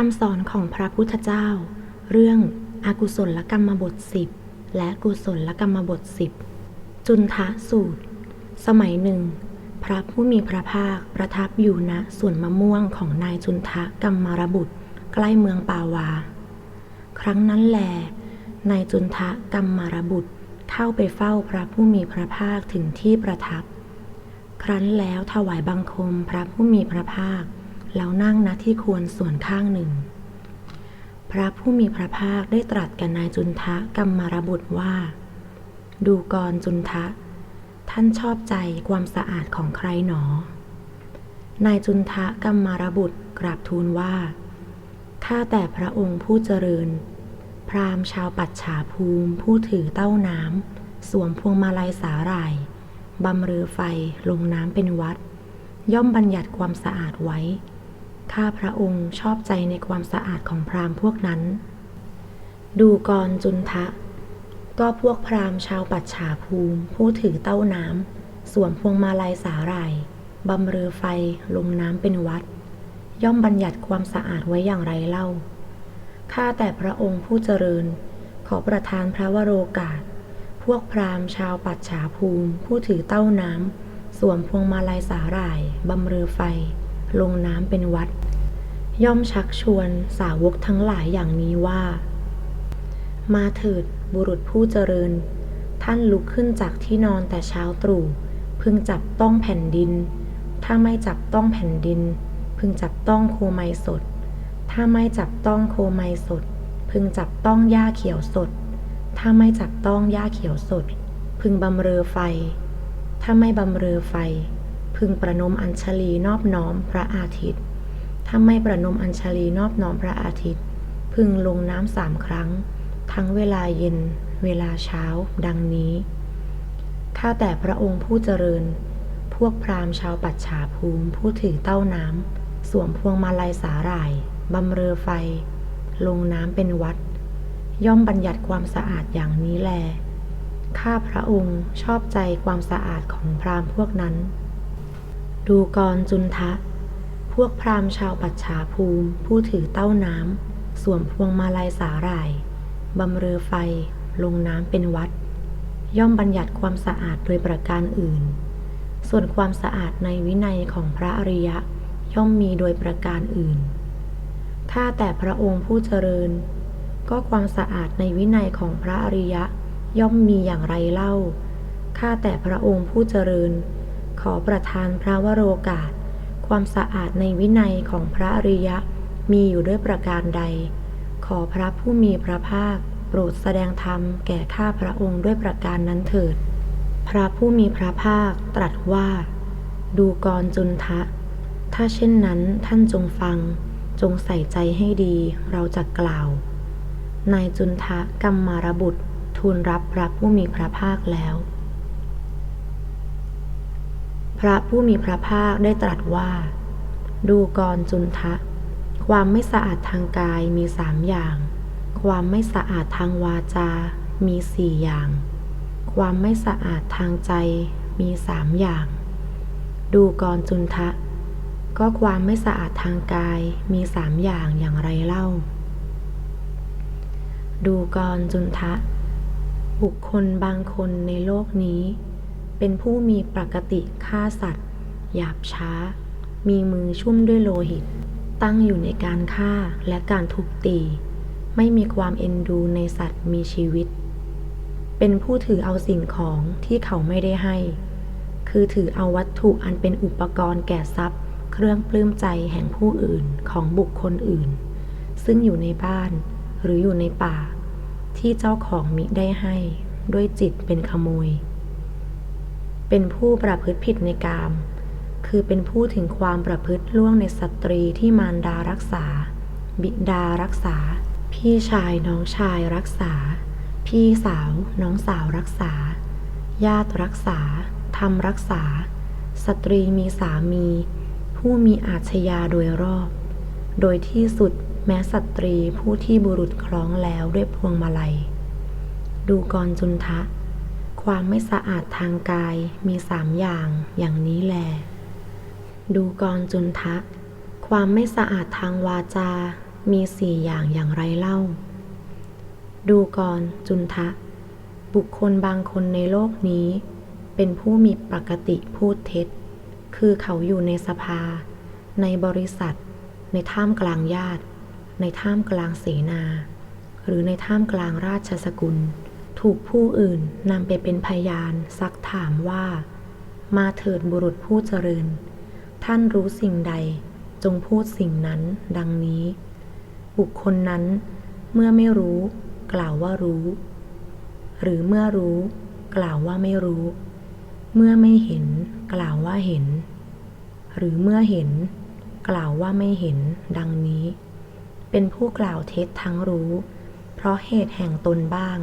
คำสอนของพระพุทธเจ้า เรื่องอากุศลกรรมบทสิบและกุศลกรรมบทสิบจุนทะสูตร สมัยหนึ่ง พระผู้มีพระภาคประทับอยู่ณสวนมะม่วงของนายจุนทะกัมมารบุตร ใกล้เมืองปาวา ครั้งนั้นแลนายจุนทะกัมมารบุตรเข้าไปเฝ้าพระผู้มีพระภาคถึงที่ประทับ ครั้นแล้วถวายบังคมพระผู้มีพระภาค แล้วนั่งณที่ควรส่วนข้างหนึ่ง พระผู้มีพระภาคได้ตรัสกับนายจุนทะกัมมารบุตรว่า ดูกรจุนทะ ท่านชอบใจความสะอาดของใครหนอ นายจุนทะกัมมารบุตรกราบทูลว่า ข้าแต่พระองค์ผู้เจริญ พราหมณ์ชาวปัจฉาภูมิผู้ถือเต้าน้ำสวมพวงมาลัยสาหร่ายบำเรอไฟลงน้ำเป็นวัด ย่อมบัญญัติความสะอาดไว้ ข้าพระองค์ชอบใจในความสะอาดของพราหมณ์พวกนั้น ดูกรจุนทะ ก็พวกพราหมณ์ชาวปัจฉาภูมิ ผู้ถือเต้าน้ำสวมพวงมาลัยสาหร่ายบำเรอไฟลงน้ำเป็นวัด ย่อมบัญญัติความสะอาดไว้อย่างไรเล่า ข้าแต่พระองค์ผู้เจริญ ขอประทานพระวโรกาส พวกพราหมณ์ชาวปัจฉาภูมิ ผู้ถือเต้าน้ำสวมพวงมาลัยสาหร่ายบำเรอไฟ ลงน้ำเป็นวัด ย่อมชักชวนสาวกทั้งหลายอย่างนี้ว่า มาเถิดบุรุษผู้เจริญ ท่านลุกขึ้นจากที่นอนแต่เช้าตรู่พึงจับต้องแผ่นดิน ถ้าไม่จับต้องแผ่นดิน พึงจับต้องโคไมสด ถ้าไม่จับต้องโคไมสด พึงจับต้องหญ้าเขียวสด ถ้าไม่จับต้องหญ้าเขียวสด พึงบำเรอไฟ ถ้าไม่บำเรอไฟ พึงประนมอัญชลีนอบน้อมพระอาทิตย์ ถ้าไม่ประนมอัญชลีนอบน้อมพระอาทิตย์ พึงลงน้ำสามครั้ง ทั้งเวลาเย็น เวลาเช้า ดังนี้ข้าแต่พระองค์ผู้เจริญ พวกพราหมณ์ชาวปัจฉาภูมิผู้ถือเต้าน้ำสวมพวงมาลัยสาหร่ายบำเรอไฟ ลงน้ำเป็นวัด ย่อมบัญญัติความสะอาดอย่างนี้แล ข้าพระองค์ชอบใจความสะอาดของพราหมณ์พวกนั้น ดูกรจุนทะ วกพราหมณ์ชาวปัจฉาภูมิ ผู้ถือเต้าน้ำสวมพวงมาลัยสาหร่ายบำเรอไฟ ลงน้ำเป็นวัด ย่อมบัญญัติความสะอาดโดยประการอื่น ส่วนความสะอาดในวินัยของพระอริยะย่อมมีโดยประการอื่นข้าแต่พระองค์ผู้เจริญ ก็ความสะอาดในวินัยของพระอริยะย่อมมีอย่างไรเล่า ข้าแต่พระองค์ผู้เจริญ ขอประทานพระวโรกาส ความสะอาดในวินัยของพระอริยะมีอยู่ด้วยประการใด ขอพระผู้มีพระภาค โปรดแสดงธรรมแก่ข้าพระองค์ด้วยประการนั้นเถิด พระผู้มีพระภาคตรัสว่า ดูกรจุนทะ ถ้าเช่นนั้นท่านจงฟัง จงใส่ใจให้ดีเราจะกล่าว นายจุนทะกัมมารบุตรทูลรับพระผู้มีพระภาคแล้ว พระผู้มีพระภาคได้ตรัสว่า ดูกรจุนทะ ความไม่สะอาดทางกายมีสามอย่าง ความไม่สะอาดทางวาจา มีสี่อย่าง ความไม่สะอาดทางใจมีสามอย่าง ดูกรจุนทะ ก็ความไม่สะอาดทางกายมีสามอย่างอย่างไรเล่า ดูกรจุนทะ บุคคลบางคนในโลกนี้ เป็นผู้มีปกติฆ่าสัตว์ หยาบช้า มีมือชุ่มด้วยโลหิต ตั้งอยู่ในการฆ่าและการทุบตี ไม่มีความเอ็นดูในสัตว์มีชีวิต เป็นผู้ถือเอาสิ่งของที่เขาไม่ได้ให้ คือถือเอาวัตถุอันเป็นอุปกรณ์แก่ทรัพย์ เครื่องปลื้มใจแห่งผู้อื่นของบุคคลอื่น ซึ่งอยู่ในบ้านหรืออยู่ในป่า ที่เจ้าของมิได้ให้ ด้วยจิตเป็นขโมย เป็นผู้ประพฤติผิดในกาม คือเป็นผู้ถึงความประพฤติล่วงในสตรีที่มารดารักษา บิดารักษา พี่ชายน้องชายรักษา พี่สาวน้องสาวรักษา ญาติรักษาทำรักษา สตรีมีสามี ผู้มีอาชญาโดยรอบ โดยที่สุดแม้สตรีผู้ที่บุรุษคล้องแล้วด้วยพวงมาลัย ดูกรจุนทะ ความไม่สะอาดทางกายมีสามอย่างอย่างนี้แล ดูกรจุนทะ ความไม่สะอาดทางวาจา มีสี่อย่างอย่างไรเล่า ดูก่อนจุนทะ บุคคลบางคนในโลกนี้ เป็นผู้มีปกติพูดเท็จ คือเขาอยู่ในสภา ในบริษัท ในท่ามกลางญาติ ในท่ามกลางเสนา หรือในท่ามกลางราชสกุล ถูกผู้อื่นนำไปเป็นพยานซักถามว่า มาเถิดบุรุษผู้เจริญ ท่านรู้สิ่งใดจงพูดสิ่งนั้นดังนี้ บุคคลนั้นเมื่อไม่รู้ กล่าวว่ารู้ หรือเมื่อรู้ กล่าวว่าไม่รู้ เมื่อไม่เห็น กล่าวว่าเห็น หรือเมื่อเห็น กล่าวว่าไม่เห็น ดังนี้ เป็นผู้กล่าวเท็จทั้งรู้ เพราะเหตุแห่งตนบ้าง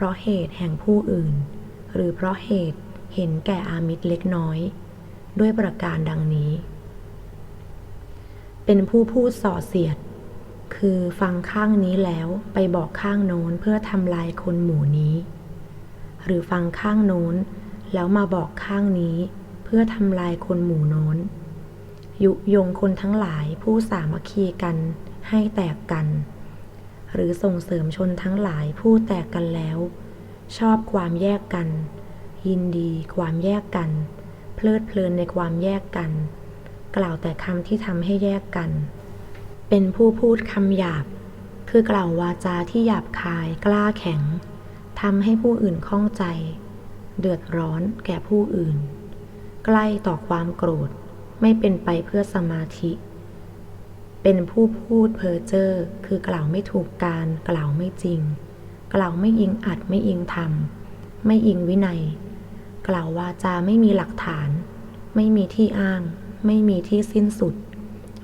เพราะเหตุแห่งผู้อื่น หรือเพราะเหตุเห็นแก่อามิตรเล็กน้อย ด้วยประการดังนี้ เป็นผู้พูดส่อเสียด คือฟังข้างนี้แล้วไปบอกข้างโน้นเพื่อทำลายคนหมู่นี้ หรือฟังข้างโน้น แล้วมาบอกข้างนี้เพื่อทำลายคนหมู่โน้น ยุยงคนทั้งหลายผู้สามัคคีกันให้แตกกัน หรือส่งเสริมชนทั้งหลายผู้แตกกันแล้ว ชอบความแยกกัน ยินดีความแยกกัน เพลิดเพลินในความแยกกัน กล่าวแต่คำที่ทำให้แยกกัน เป็นผู้พูดคำหยาบ คือกล่าววาจาที่หยาบคายกล้าแข็งทำให้ผู้อื่นข้องใจ เดือดร้อนแก่ผู้อื่น ใกล้ต่อความโกรธไม่เป็นไปเพื่อสมาธิ เป็นผู้พูดเพ้อเจ้อคือกล่าวไม่ถูกการ กล่าวไม่จริง กล่าวไม่อิงอัดไม่อิงธรรม ไม่อิงวินัย กล่าววาจาไม่มีหลักฐาน ไม่มีที่อ้าง ไม่มีที่สิ้นสุด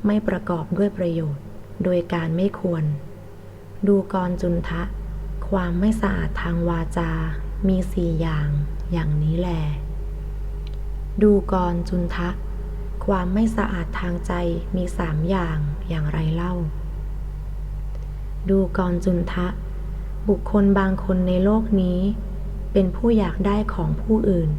ไม่ประกอบด้วยประโยชน์ โดยการไม่ควร ดูกรจุนทะ ความไม่สะอาดทางวาจา มีสี่อย่าง อย่างนี้แล ดูกรจุนทะ ความไม่สะอาดทางใจมีสามอย่างอย่างไรเล่า ดูกรจุนทะ บุคคลบางคนในโลกนี้ เป็นผู้อยากได้ของผู้อื่น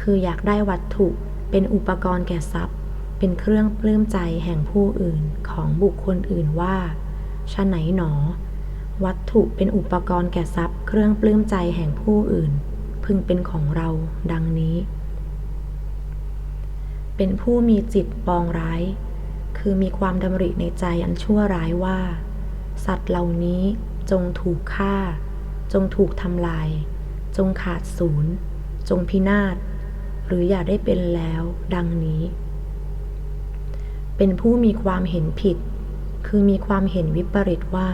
คืออยากได้วัตถุเป็นอุปกรณ์แก่ทรัพย์ เป็นเครื่องปลื้มใจแห่งผู้อื่นของบุคคลอื่นว่าชะไหนหนอ วัตถุเป็นอุปกรณ์แก่ทรัพย์ เครื่องปลื้มใจแห่งผู้อื่น พึงเป็นของเราดังนี้ เป็นผู้มีจิตปองร้าย คือมีความดำริในใจอันชั่วร้ายว่า สัตว์เหล่านี้จงถูกฆ่า จงถูกทำลาย จงขาดศูนย์ จงพินาศ หรืออย่าได้เป็นแล้ว ดังนี้ เป็นผู้มีความเห็นผิด คือมีความเห็นวิปริตว่า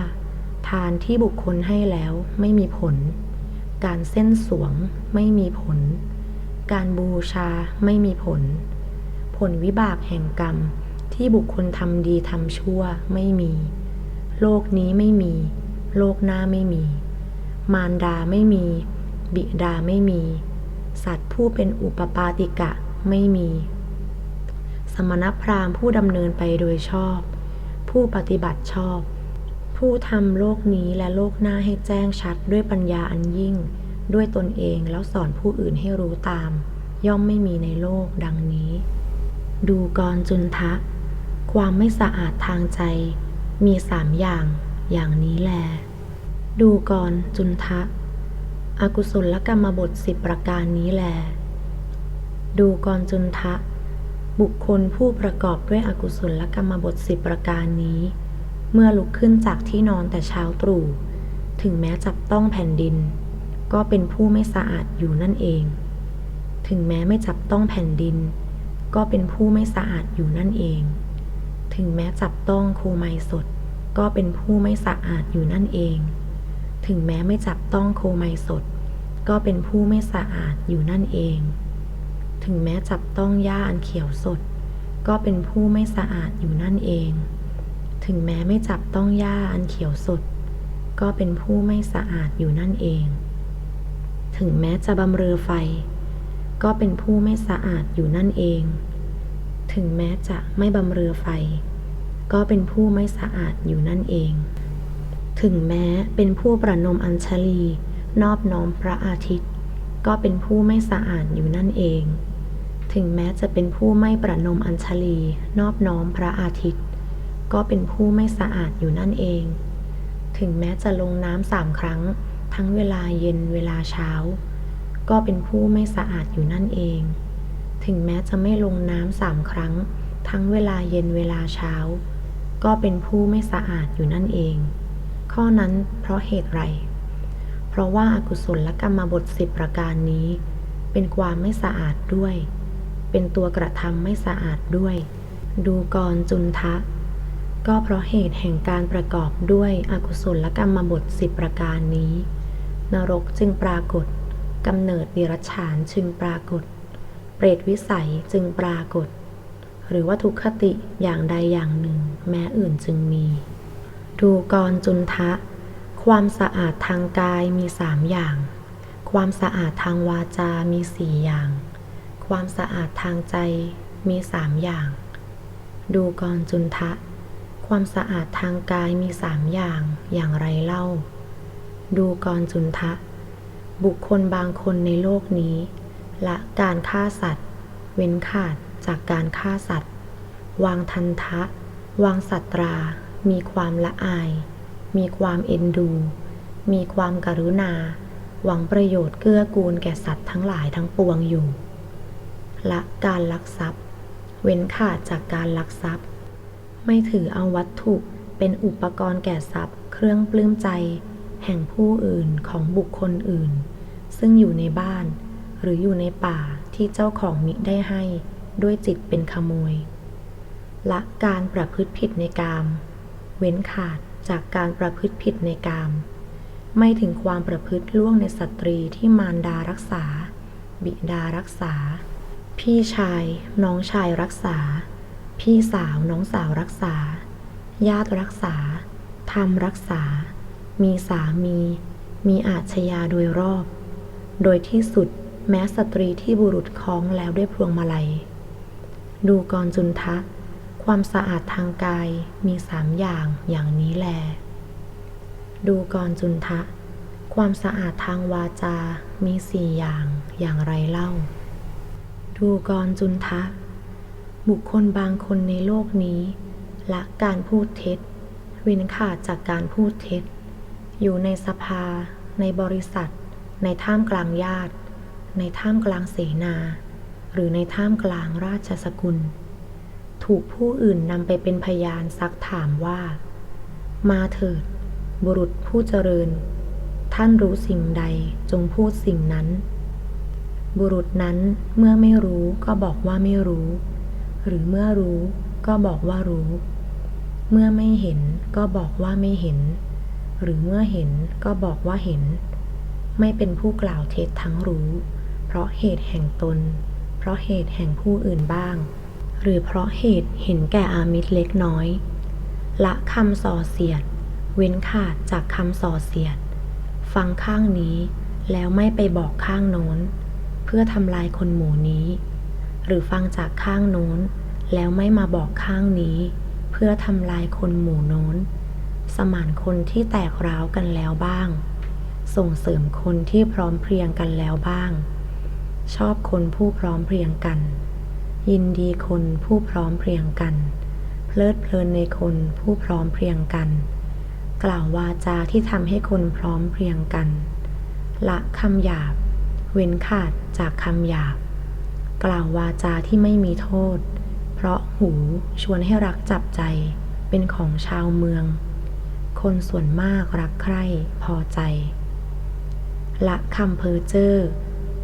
ทานที่บุคคลให้แล้วไม่มีผล การเส้นสวงไม่มีผล การบูชาไม่มีผล ผลวิบากแห่งกรรม ที่บุคคลทำดีทำชั่วไม่มี โลกนี้ไม่มี โลกหน้าไม่มี มารดาไม่มี บิดาไม่มี สัตว์ผู้เป็นอุปปาติกะไม่มี สมณพราหมณ์ผู้ดำเนินไปโดยชอบ ผู้ปฏิบัติชอบ ผู้ทำโลกนี้และโลกหน้าให้แจ้งชัดด้วยปัญญาอันยิ่ง ด้วยตนเองแล้วสอนผู้อื่นให้รู้ตาม ย่อมไม่มีในโลกดังนี้ ดูกรจุนทะ ความไม่สะอาดทางใจ มีสามอย่าง อย่างนี้แล ดูกรจุนทะ อกุศลกรรมบทสิบประการนี้แล ดูกรจุนทะ บุคคลผู้ประกอบด้วยอกุศลกรรมบทสิบประการนี้ เมื่อลุกขึ้นจากที่นอนแต่เช้าตรู่ ถึงแม้จับต้องแผ่นดิน ก็เป็นผู้ไม่สะอาดอยู่นั่นเอง ถึงแม้ไม่จับต้องแผ่นดิน ก็เป็นผู้ไม่สะอาดอยู่นั่นเอง ถึงแม้จับต้องโคไมสด ก็เป็นผู้ไม่สะอาดอยู่นั่นเอง ถึงแม้ไม่จับต้องโคไมสด ก็เป็นผู้ไม่สะอาดอยู่นั่นเอง ถึงแม้จับต้องหญ้าอันเขียวสด ก็เป็นผู้ไม่สะอาดอยู่นั่นเอง ถึงแม้ไม่จับต้องหญ้าอันเขียวสด ก็เป็นผู้ไม่สะอาดอยู่นั่นเอง ถึงแม้จะบำเรอไฟ ก็เป็นผู้ไม่สะอาดอยู่นั่นเอง ถึงแม้จะไม่บำเรอไฟ ก็เป็นผู้ไม่สะอาดอยู่นั่นเอง ถึงแม้เป็นผู้ประนมอัญชลี นอบน้อมพระอาทิตย์ ก็เป็นผู้ไม่สะอาดอยู่นั่นเอง ถึงแม้จะเป็นผู้ไม่ประนมอัญชลี นอบน้อมพระอาทิตย์ ก็เป็นผู้ไม่สะอาดอยู่นั่นเอง ถึงแม้จะลงน้ำสามครั้ง ทั้งเวลาเย็นเวลาเช้า ก็เป็นผู้ไม่สะอาดอยู่นั่นเอง ถึงแม้จะไม่ลงน้ำสามครั้ง ทั้งเวลาเย็นเวลาเช้า ก็เป็นผู้ไม่สะอาดอยู่นั่นเอง ข้อนั้นเพราะเหตุไร เพราะว่าอากุศลกรรมบทสิบประการนี้ เป็นความไม่สะอาดด้วย เป็นตัวกระทำไม่สะอาดด้วย ดูกรจุนทะ ก็เพราะเหตุแห่งการประกอบด้วยอกุศลกรรมบทสิบประการนี้ นรกจึงปรากฏ กำเนิดดิรัจฉานจึงปรากฏ เปรตวิสัยจึงปรากฏ หรือว่าทุกขติอย่างใดอย่างหนึ่ง แม้อื่นจึงมี ดูกรจุนทะ ความสะอาดทางกายมีสามอย่าง ความสะอาดทางวาจา มีสี่อย่าง ความสะอาดทางใจมีสามอย่าง ดูกรจุนทะ ความสะอาดทางกายมีสามอย่าง อย่างไรเล่า ดูกรจุนทะ บุคคลบางคนในโลกนี้ ละการฆ่าสัตว์ เว้นขาดจากการฆ่าสัตว์ วางทันทะ วางสัตรา มีความละอาย มีความเอ็นดู มีความกรุณา หวังประโยชน์เกื้อกูลแก่สัตว์ทั้งหลายทั้งปวงอยู่ ละการลักทรัพย์ เว้นขาดจากการลักทรัพย์ ไม่ถือเอาวัตถุเป็นอุปกรณ์แก่ทรัพย์ เครื่องปลื้มใจ แห่งผู้อื่นของบุคคลอื่น ซึ่งอยู่ในบ้าน หรืออยู่ในป่าที่เจ้าของมิได้ให้ ด้วยจิตเป็นขโมย ละการประพฤติผิดในกาม เว้นขาดจากการประพฤติผิดในกาม ไม่ถึงความประพฤติล่วงในสตรีที่มารดารักษา บิดารักษา พี่ชาย น้องชายรักษา พี่สาวน้องสาวรักษา ญาติรักษาธรรมรักษา มีสามี มีอาชญาโดยรอบ โดยที่สุดแม้สตรีที่บุรุษคล้องแล้วด้วยพวงมาลัย ดูกรจุนทะ ความสะอาดทางกายมีสามอย่างอย่างนี้แล ดูกรจุนทะ ความสะอาดทางวาจา มีสี่อย่างอย่างไรเล่า ดูกรจุนทะ บุคคลบางคนในโลกนี้ละการพูดเท็จ เว้นขาดจากการพูดเท็จ อยู่ในสภา ในบริษัท ในท่ามกลางญาติ ในท่ามกลางเสนา หรือในท่ามกลางราชสกุล ถูกผู้อื่นนำไปเป็นพยานซักถามว่า มาเถิด บุรุษผู้เจริญ ท่านรู้สิ่งใดจงพูดสิ่งนั้น บุรุษนั้นเมื่อไม่รู้ก็บอกว่าไม่รู้ หรือเมื่อรู้ก็บอกว่ารู้ เมื่อไม่เห็นก็บอกว่าไม่เห็น หรือเมื่อเห็นก็บอกว่าเห็น ไม่เป็นผู้กล่าวเท็จทั้งรู้ เพราะเหตุแห่งตน เพราะเหตุแห่งผู้อื่นบ้าง หรือเพราะเหตุเห็นแก่อามิตรเล็กน้อย ละคำส่อเสียด เว้นขาดจากคำส่อเสียด ฟังข้างนี้แล้วไม่ไปบอกข้างโน้น เพื่อทำลายคนหมู่นี้ หรือฟังจากข้างโน้น แล้วไม่มาบอกข้างนี้ เพื่อทำลายคนหมู่โน้น สมานคนที่แตกร้าวกันแล้วบ้าง ส่งเสริมคนที่พร้อมเพรียงกันแล้วบ้าง ชอบคนผู้พร้อมเพรียงกัน ยินดีคนผู้พร้อมเพรียงกัน เพลิดเพลินในคนผู้พร้อมเพรียงกัน กล่าววาจาที่ทำให้คนพร้อมเพรียงกัน ละคำหยาบ เว้นขาดจากคำหยาบ กล่าววาจาที่ไม่มีโทษ เพราะหูชวนให้รักจับใจเป็นของชาวเมือง คนส่วนมากรักใคร่พอใจ ละคำเพ้อเจ้อ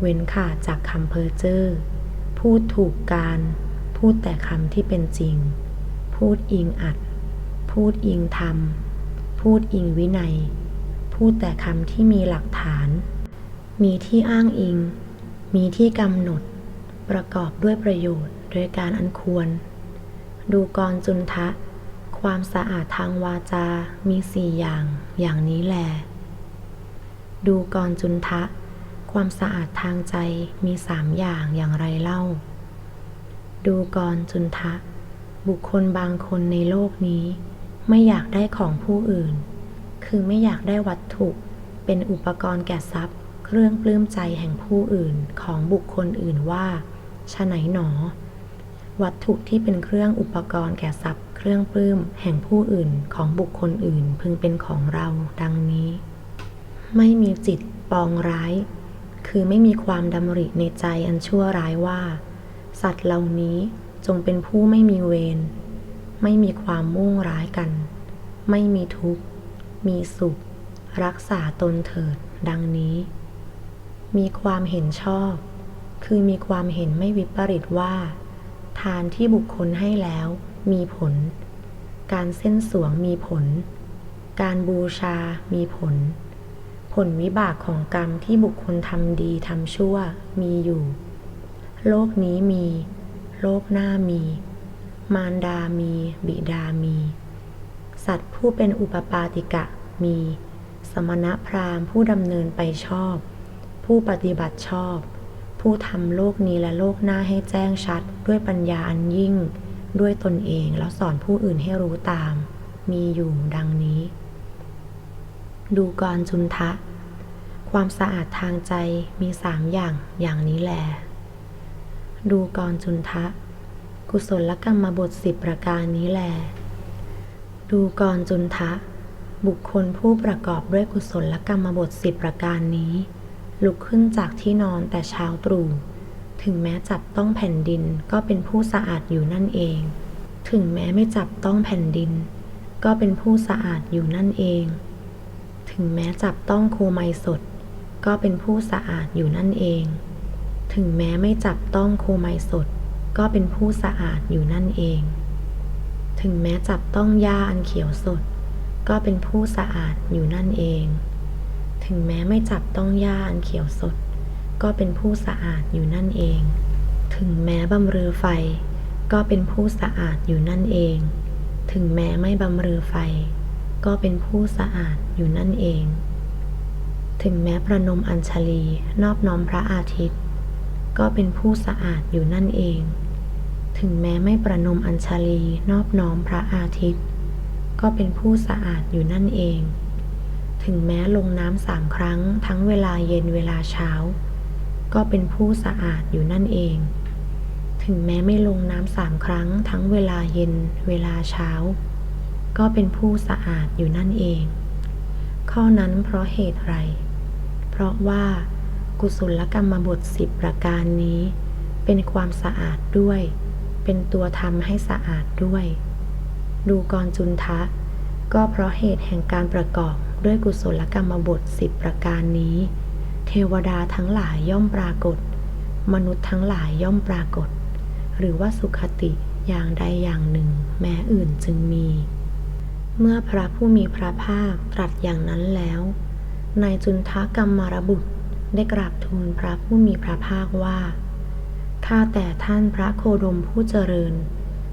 เว้นขาดจากคำเพ้อเจ้อพูดถูกการ พูดแต่คำที่เป็นจริง พูดอิงอัด พูดอิงธรรม พูดอิงวินัย พูดแต่คำที่มีหลักฐาน มีที่อ้างอิง มีที่กำหนด ประกอบด้วยประโยชน์โดยการอันควร ดูกรจุนทะ ความสะอาดทางวาจา มีสี่อย่าง อย่างนี้แล ดูกรจุนทะ ความสะอาดทางใจมีสามอย่างอย่างไรเล่า ดูกรจุนทะ บุคคลบางคนในโลกนี้ ไม่อยากได้ของผู้อื่น คือไม่อยากได้วัตถุ เป็นอุปกรณ์แก่ทรัพย์ เครื่องปลื้มใจแห่งผู้อื่นของบุคคลอื่นว่าชะไหนหนอ วัตถุที่เป็นเครื่องอุปกรณ์แก่ทรัพย เรื่องปลื้มแห่งผู้อื่นของบุคคลอื่นพึงเป็นของเราดังนี้ ไม่มีจิตปองร้าย คือไม่มีความดำริในใจอันชั่วร้ายว่า สัตว์เหล่านี้จงเป็นผู้ไม่มีเวรไม่มีความมุ่งร้ายกัน ไม่มีทุกข์ มีสุข รักษาตนเถิด ดังนี้ มีความเห็นชอบ คือมีความเห็นไม่วิปริตว่า ทานที่บุคคลให้แล้ว มีผล การเส้นสวงมีผล การบูชา มีผล ผลวิบากของกรรมที่บุคคลทำดีทำชั่วมีอยู่ โลกนี้มี โลกหน้ามี มารดามี บิดามี สัตว์ผู้เป็นอุปปาติกะมี สมณพราหมณ์ผู้ดำเนินไปชอบ ผู้ปฏิบัติชอบผู้ทำโลกนี้และโลกหน้าให้แจ้งชัดด้วยปัญญาอันยิ่ง ด้วยตนเองแล้วสอนผู้อื่นให้รู้ตาม มีอยู่ดังนี้ ดูกรจุนทะ ความสะอาดทางใจมีสามอย่างอย่างนี้แหลดูกรจุนทะ กุศลกรรมบทสิบประการนี้แหลดูกรจุนทะ บุคคลผู้ประกอบด้วยกุศลกรรมบทสิบประการนี้ ลุกขึ้นจากที่นอนแต่เช้าตรู่ ถึงแม้จับต้องแผ่นดินก็เป็นผู้สะอาดอยู่นั่นเอง ถึงแม้ไม่จับต้องแผ่นดิน ก็เป็นผู้สะอาดอยู่นั่นเอง ถึงแม้จับต้องโคไมสด ก็เป็นผู้สะอาดอยู่นั่นเอง ถึงแม้ไม่จับต้องโคไมสด ก็เป็นผู้สะอาดอยู่นั่นเอง ถึงแม้จับต้องหญ้าอันเขียวสด ก็เป็นผู้สะอาดอยู่นั่นเอง ถึงแม้ไม่จับต้องหญ้าอันเขียวสด ก็เป็นผู้สะอาดอยู่นั่นเอง ถึงแม้บำเรอไฟ ก็เป็นผู้สะอาดอยู่นั่นเอง ถึงแม้ไม่บำเรอไฟ ก็เป็นผู้สะอาดอยู่นั่นเอง ถึงแม้ประนมอัญชลีนอบน้อมพระอาทิตย์ ก็เป็นผู้สะอาดอยู่นั่นเอง ถึงแม้ไม่ประนมอัญชลีนอบน้อมพระอาทิตย์ ก็เป็นผู้สะอาดอยู่นั่นเอง ถึงแม้ลงน้ำสามครั้งทั้งเวลาเย็นเวลาเช้า ก็เป็นผู้สะอาดอยู่นั่นเอง ถึงแม้ไม่ลงน้ำสามครั้งทั้งเวลาเย็นเวลาเช้า ก็เป็นผู้สะอาดอยู่นั่นเอง ข้อนั้นเพราะเหตุไร เพราะว่ากุศลกรรมบทสิบประการนี้ เป็นความสะอาดด้วย เป็นตัวทำให้สะอาดด้วย ดูกรจุนทะ ก็เพราะเหตุแห่งการประกอบด้วยกุศลกรรมบทสิบประการนี้ เทวดาทั้งหลายย่อมปรากฏ มนุษย์ทั้งหลายย่อมปรากฏ หรือว่าสุขติอย่างใดอย่างหนึ่ง แม้อื่นจึงมี เมื่อพระผู้มีพระภาคตรัสอย่างนั้นแล้ว นายจุนทะกรรมารบุตรได้กราบทูลพระผู้มีพระภาคว่า ข้าแต่ท่านพระโคดมผู้เจริญ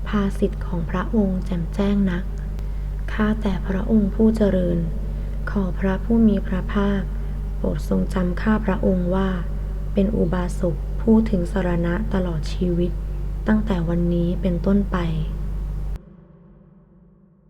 ภาสิทธิ์ของพระองค์แจ่มแจ้งนัก ข้าแต่พระองค์ผู้เจริญ ขอพระผู้มีพระภาค ปรดทรงจำข้าพระองค์ว่า เป็นอุบาสกผู้ถึงสารณะตลอดชีวิต ตั้งแต่วันนี้เป็นต้นไป